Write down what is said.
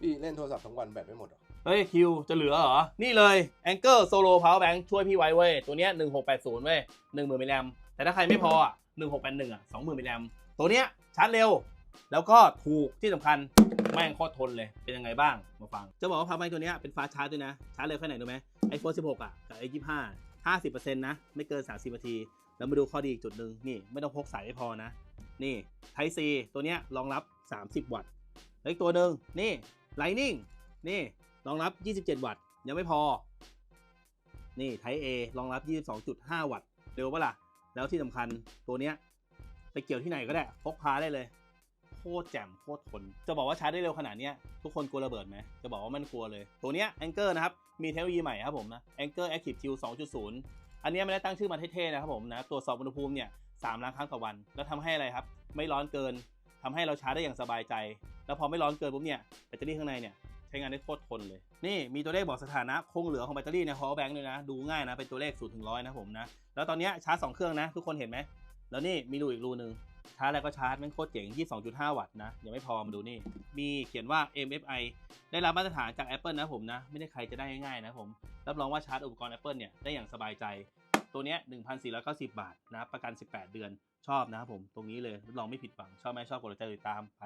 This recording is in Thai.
พี่เล่นโทรศัพท์ทั้งวันแบตไม่หมดเหรอ เฮ้ยคิวจะเหลือเหรอ นี่เลย Anchor Solo Power Bank ช่วยพี่ไว้เว้ย ตัวเนี้ย1680 เว้ย10,000มิลลิแอมแต่ถ้าใครไม่พออะ1681 อะ 20,000มิลลิแอมตัวเนี้ยชาร์จเร็ว แล้วก็ถูกที่สำคัญแม่งโคตรทนเลย เป็นยังไงบ้าง มาฟัง จะบอกว่า Power Bank ตัวเนี้ยเป็นฟ้าชาร์จด้วยนะ ชาร์จเร็วแค่ไหนรู้ไหม iPhone 16 อะ กับ i25 50%นะ ไม่เกิน 30นาที แล้วมาดูข้อดีอีกจุดหนึ่งนี่ไม่ต้องพกสายไม่พอนะ นี่ Type C ตัวเนี้ยรองรับ 30 วัตต์แล้วอีกตัวหนึ่งนี่ Lightning นี่รองรับ 27 วัตต์ ยังไม่พอ นี่ Type A รองรับ 22.5 วัตต์ เร็วปะล่ะ แล้วที่สำคัญตัวเนี้ยไปเกี่ยวที่ไหนก็ได้ พกพาได้เลย โคตรแจ่มโคตรทน จะบอกว่าชาร์จได้เร็วขนาดนี้ทุกคนกลัวระเบิดไหม จะบอกว่ามันกลัวเลย ตัวเนี้ย Anchor นะครับ มีเทคโนโลยีใหม่ครับผมนะ Anchor Active Q 2.0 อันนี้ไม่ได้ตั้งชื่อมาเท่ๆนะครับผมนะ ตรวจสอบอุณหภูมิเนี่ยสามล้านครั้งต่อวัน แล้วทำให้อะไรครับ ไม่ร้อนเกิน ทำให้เราชาร์จได้อย่างสบายใจ แล้วพอไม่ร้อนเกินปุ๊บเนี่ยแบตเตอรี่ข้างในเนี่ยใช้งานได้โคตรทนเลย นี่มีตัวเลขบอกสถานะคงเหลือของแบตเตอรี่ใน power bank ด้วยนะ ดูง่ายนะ เป็นตัวเลข0ถึง100นะผมนะ แล้วตอนนี้ชาร์จ 2 เครื่องนะ ทุกคนเห็นไหม แล้วนี่มีรูอีกรูหนึ่งชาร์จแล้วก็ชาร์จแมันโคตรเจ๋ง 22.5 วัตต์นะ ยังไม่พอมาดูนี่ มีเขียนว่า MFI ได้รับมาตรฐานจาก Apple นะผมนะ ไม่ได้ใครจะได้ง่ายๆนะผม รับรองว่าชาร์จอุปกรณ์ Apple เนี่ยได้อย่างสบายใจ ตัวเนี้ย1,490 บาทนะประกัน 18 เดือนชอบนะครับผมตรงนี้เลยลองไม่ผิดหวังชอบไหมชอบกดไลค์กดติดตามไป